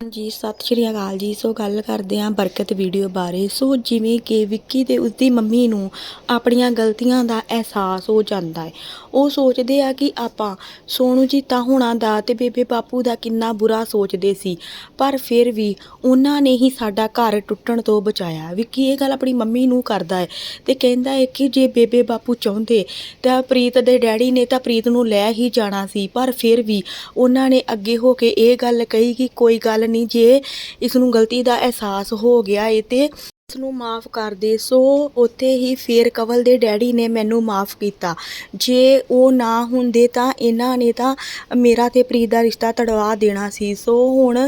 ਜੀ, ਸਤਿ ਸ਼੍ਰੀ ਅਕਾਲ ਜੀ। ਸੋ ਗੱਲ ਕਰਦੇ ਹਾਂ ਬਰਕਤ ਵੀਡੀਓ ਬਾਰੇ। ਸੋ ਜਿਵੇਂ ਕਿ ਵਿੱਕੀ ਤੇ ਉਸਦੀ ਮੰਮੀ ਨੂੰ ਆਪਣੀਆਂ ਗਲਤੀਆਂ ਦਾ ਅਹਿਸਾਸ ਹੋ ਜਾਂਦਾ ਹੈ। ਉਹ ਸੋਚਦੇ ਆ ਕਿ ਆਪਾਂ ਸੋਨੂ ਜੀ ਤਾਂ ਹੁਣਾਂ ਦਾ ਤੇ ਬੇਬੇ ਬਾਪੂ ਦਾ ਕਿੰਨਾ ਬੁਰਾ ਸੋਚਦੇ ਸੀ, ਪਰ ਫਿਰ ਵੀ ਉਹਨਾਂ ਨੇ ਹੀ ਸਾਡਾ ਘਰ ਟੁੱਟਣ ਤੋਂ ਬਚਾਇਆ। ਵਿੱਕੀ ਇਹ ਗੱਲ ਆਪਣੀ ਮੰਮੀ ਨੂੰ ਕਰਦਾ ਹੈ ਤੇ ਕਹਿੰਦਾ ਹੈ ਕਿ ਜੇ ਬੇਬੇ ਬਾਪੂ ਚਾਹੁੰਦੇ ਤਾਂ ਪ੍ਰੀਤ ਦੇ ਡੈਡੀ ਨੇ ਤਾਂ ਪ੍ਰੀਤ ਨੂੰ ਲੈ ਹੀ ਜਾਣਾ ਸੀ, ਪਰ ਫਿਰ ਵੀ ਉਹਨਾਂ ਨੇ ਅੱਗੇ ਹੋ ਕੇ ਇਹ ਗੱਲ ਕਹੀ ਕਿ ਕੋਈ ਗੱਲ ਨਹੀਂ ਜੇ ਇਸ ਨੂੰ ਗਲਤੀ ਦਾ ਅਹਿਸਾਸ ਹੋ ਗਿਆ ਏ ਤੇ ਇਸ ਨੂੰ ਮਾਫ ਕਰ ਦੇ, ਸੋ ਉੱਥੇ ਹੀ ਫੇਰ ਕਵਲ ਦੇ ਡੈਡੀ ਨੇ ਮੈਨੂੰ ਮਾਫ ਕੀਤਾ। ਜੇ ਉਹ ਨਾ ਹੁੰਦੇ ਤਾਂ ਇਹਨਾਂ ਨੇ ਤਾਂ ਮੇਰਾ ਤੇ ਪ੍ਰੀਤ ਦਾ ਰਿਸ਼ਤਾ ਤੜਵਾ ਦੇਣਾ ਸੀ। ਸੋ ਹੁਣ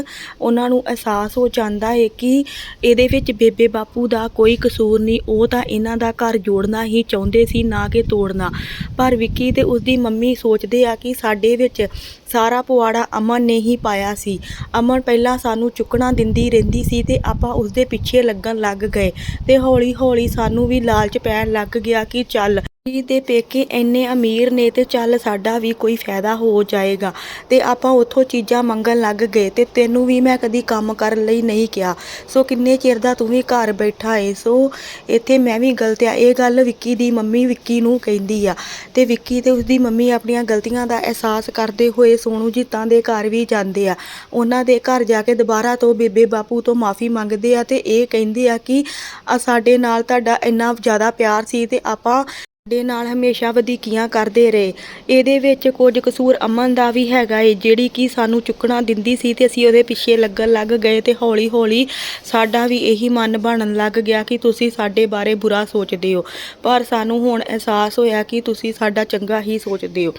ਉਹਨਾਂ ਨੂੰ ਅਹਿਸਾਸ ਹੋ ਜਾਂਦਾ ਹੈ ਕਿ ਇਹਦੇ ਵਿੱਚ ਬੇਬੇ ਬਾਪੂ ਦਾ ਕੋਈ ਕਸੂਰ ਨਹੀਂ, ਉਹ ਤਾਂ ਇਹਨਾਂ ਦਾ ਘਰ ਜੋੜਨਾ ਹੀ ਚਾਹੁੰਦੇ ਸੀ, ਨਾ ਕਿ ਤੋੜਨਾ। ਪਰ ਵਿੱਕੀ ਤੇ ਉਸਦੀ ਮੰਮੀ ਸੋਚਦੇ ਆ ਕਿ ਸਾਡੇ ਵਿੱਚ ਸਾਰਾ ਪਵਾੜਾ ਅਮਨ ਨੇ ਹੀ ਪਾਇਆ ਸੀ। ਅਮਨ ਪਹਿਲਾਂ ਸਾਨੂੰ ਚੁੱਕਣਾ ਦਿੰਦੀ ਰਹਿੰਦੀ ਸੀ ਤੇ ਆਪਾਂ ਉਸਦੇ ਪਿੱਛੇ ਲੱਗਣ ਲੱਗ ਗਏ। ਅਤੇ ਹੌਲੀ ਹੌਲੀ ਸਾਨੂੰ ਵੀ ਲਾਲਚ ਪੈਣ ਲੱਗ ਗਿਆ ਕਿ ਚੱਲ ਜੀ ਦੇ ਪੇਕੇ ਇੰਨੇ ਅਮੀਰ ਨੇ ਤੇ ਚੱਲ ਸਾਡਾ ਵੀ ਕੋਈ ਫਾਇਦਾ ਹੋ ਜਾਏਗਾ। ਤੇ ਆਪਾਂ ਉੱਥੋਂ ਚੀਜ਼ਾਂ ਮੰਗਣ ਲੱਗ ਗਏ ਤੇ ਤੈਨੂੰ ਵੀ ਮੈਂ ਕਦੀ ਕੰਮ ਕਰਨ ਲਈ ਨਹੀਂ ਕਿਹਾ। ਸੋ ਕਿੰਨੇ ਚਿਰ ਦਾ ਤੂੰ ਵੀ ਘਰ ਬੈਠਾ ਏ, ਸੋ ਇੱਥੇ ਮੈਂ ਵੀ ਗਲਤ ਆ। ਇਹ ਗੱਲ ਵਿੱਕੀ ਦੀ ਮੰਮੀ ਵਿੱਕੀ ਨੂੰ ਕਹਿੰਦੀ ਆ। ਤੇ ਵਿੱਕੀ ਤੇ ਉਸਦੀ ਮੰਮੀ ਆਪਣੀਆਂ ਗਲਤੀਆਂ ਦਾ ਅਹਿਸਾਸ ਕਰਦੇ ਹੋਏ ਸੋਨੂ ਜੀਤਾਂ ਦੇ ਘਰ ਵੀ ਜਾਂਦੇ ਆ। ਉਹਨਾਂ ਦੇ ਘਰ ਜਾ ਕੇ ਦੁਬਾਰਾ ਤੋਂ ਬੇਬੇ ਬਾਪੂ ਤੋਂ ਮਾਫੀ ਮੰਗਦੇ ਆ ਤੇ ਇਹ ਕਹਿੰਦੇ ਆ ਕਿ ਸਾਡੇ ਨਾਲ ਤੁਹਾਡਾ ਇੰਨਾ ਜ਼ਿਆਦਾ ਪਿਆਰ ਸੀ ਤੇ ਆਪਾਂ ਸਾਡੇ ਨਾਲ ਹਮੇਸ਼ਾ ਵਧੀਕੀਆਂ ਕਰਦੇ ਰਹੇ। ਇਹਦੇ ਵਿੱਚ ਕੁਝ ਕਸੂਰ ਅਮਨ ਦਾ ਵੀ ਹੈਗਾ ਏ, ਜਿਹੜੀ ਕਿ ਸਾਨੂੰ ਚੁੱਕਣਾ ਦਿੰਦੀ ਸੀ ਤੇ ਅਸੀਂ ਉਹਦੇ ਪਿੱਛੇ ਲੱਗਣ ਲੱਗ ਗਏ ਤੇ ਹੌਲੀ ਹੌਲੀ ਸਾਡਾ ਵੀ ਇਹੀ ਮਨ ਬਣਨ ਲੱਗ ਗਿਆ ਕਿ ਤੁਸੀਂ ਸਾਡੇ ਬਾਰੇ ਬੁਰਾ ਸੋਚਦੇ ਹੋ। ਪਰ ਸਾਨੂੰ ਹੁਣ ਅਹਿਸਾਸ ਹੋਇਆ ਕਿ ਤੁਸੀਂ ਸਾਡਾ ਚੰਗਾ ਹੀ ਸੋਚਦੇ ਹੋ।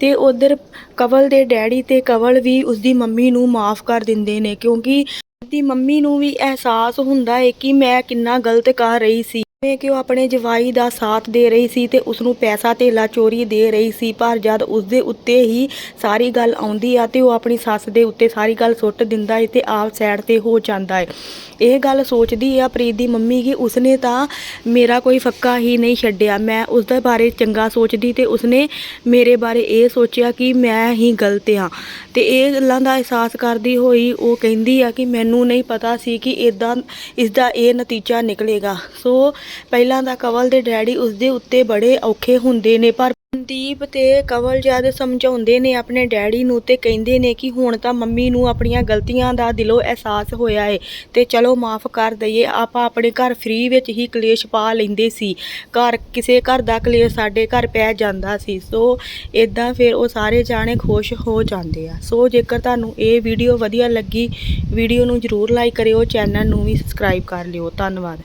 ਤੇ ਉਧਰ ਕਵਲ ਦੇ ਡੈਡੀ ਤੇ ਕਵਲ ਵੀ ਉਸਦੀ ਮੰਮੀ ਨੂੰ ਮਾਫ ਕਰ ਦਿੰਦੇ ਨੇ, ਕਿਉਂਕਿ ਦੀ ਮੰਮੀ ਨੂੰ ਵੀ ਅਹਿਸਾਸ ਹੁੰਦਾ ਹੈ ਕਿ ਮੈਂ ਕਿੰਨਾ ਗਲਤ ਕਰ ਰਹੀ ਸੀ। ਜਿਵੇਂ ਕਿ ਉਹ ਆਪਣੇ ਜਵਾਈ ਦਾ ਸਾਥ ਦੇ ਰਹੀ ਸੀ ਤੇ ਉਸ ਨੂੰ ਪੈਸਾ ਧੇਲਾ ਚੋਰੀ ਦੇ ਰਹੀ ਸੀ, ਪਰ ਜਦ ਉਸ ਦੇ ਉੱਤੇ ਹੀ ਸਾਰੀ ਗੱਲ ਆਉਂਦੀ ਆ ਤੇ ਉਹ ਆਪਣੀ ਸੱਸ ਦੇ ਉੱਤੇ ਸਾਰੀ ਗੱਲ ਸੁੱਟ ਦਿੰਦਾ ਹੈ ਤੇ ਆਪ ਸਾਈਡ ਤੇ ਹੋ ਜਾਂਦਾ ਹੈ ਇਹ ਗੱਲ ਸੋਚਦੀ ਆ ਪ੍ਰੀਤ ਦੀ ਮੰਮੀ ਕਿ ਉਸਨੇ ਤਾਂ ਮੇਰਾ ਕੋਈ ਫੱਕਾ ਹੀ ਨਹੀਂ ਛੱਡਿਆ। ਮੈਂ ਉਸ ਦੇ ਬਾਰੇ ਚੰਗਾ ਸੋਚਦੀ ਤੇ ਉਸਨੇ ਮੇਰੇ ਬਾਰੇ ਇਹ ਸੋਚਿਆ ਕਿ ਮੈਂ ਹੀ ਗਲਤ ਹਾਂ ਤੇ ਇਹ ਗੱਲਾਂ ਦਾ ਅਹਿਸਾਸ ਕਰਦੀ ਹੋਈ ਉਹ ਕਹਿੰਦੀ ਆ ਕਿ ਮੈਨੂੰ ਨਹੀਂ ਪਤਾ ਸੀ ਕਿ ਇਦਾਂ ਇਸ ਦਾ ਇਹ ਨਤੀਜਾ ਨਿਕਲੇਗਾ। ਸੋ ਪਹਿਲਾਂ ਤਾਂ ਕਵਲ ਦੇ ਡੈਡੀ ਉਸਦੇ ਉੱਤੇ ਬੜੇ ਔਖੇ ਹੁੰਦੇ ਨੇ, ਪਰ ਮਨਦੀਪ ਤੇ ਕਵਲ ਜਦ ਸਮਝਾਉਂਦੇ ਨੇ ਆਪਣੇ ਡੈਡੀ ਨੂੰ ਤੇ ਕਹਿੰਦੇ ਨੇ ਕਿ ਹੁਣ ਤਾਂ ਮੰਮੀ ਨੂੰ ਆਪਣੀਆਂ ਗਲਤੀਆਂ ਦਾ ਦਿਲੋਂ ਅਹਿਸਾਸ ਹੋਇਆ ਏ ਤੇ ਚਲੋ ਮਾਫ ਕਰ ਦਈਏ, ਆਪਾਂ ਆਪਣੇ ਘਰ ਫ੍ਰੀ ਵਿੱਚ ਹੀ ਕਲੇਸ਼ ਪਾ ਲੈਂਦੇ ਸੀ। ਘਰ, ਕਿਸੇ ਘਰ ਦਾ ਕਲੇਸ਼ ਸਾਡੇ ਘਰ ਪੈ ਜਾਂਦਾ ਸੀ। ਸੋ ਇਦਾਂ ਫਿਰ ਉਹ ਸਾਰੇ ਜਾਣੇ ਖੁਸ਼ ਹੋ ਜਾਂਦੇ ਆ। ਸੋ ਜੇਕਰ ਤੁਹਾਨੂੰ ਇਹ ਵੀਡੀਓ ਵਧੀਆ ਲੱਗੀ, ਵੀਡੀਓ ਨੂੰ ਜਰੂਰ ਲਾਈਕ ਕਰਿਓ, ਚੈਨਲ ਨੂੰ ਵੀ ਸਬਸਕ੍ਰਾਈਬ ਕਰ ਲਿਓ। ਧੰਨਵਾਦ।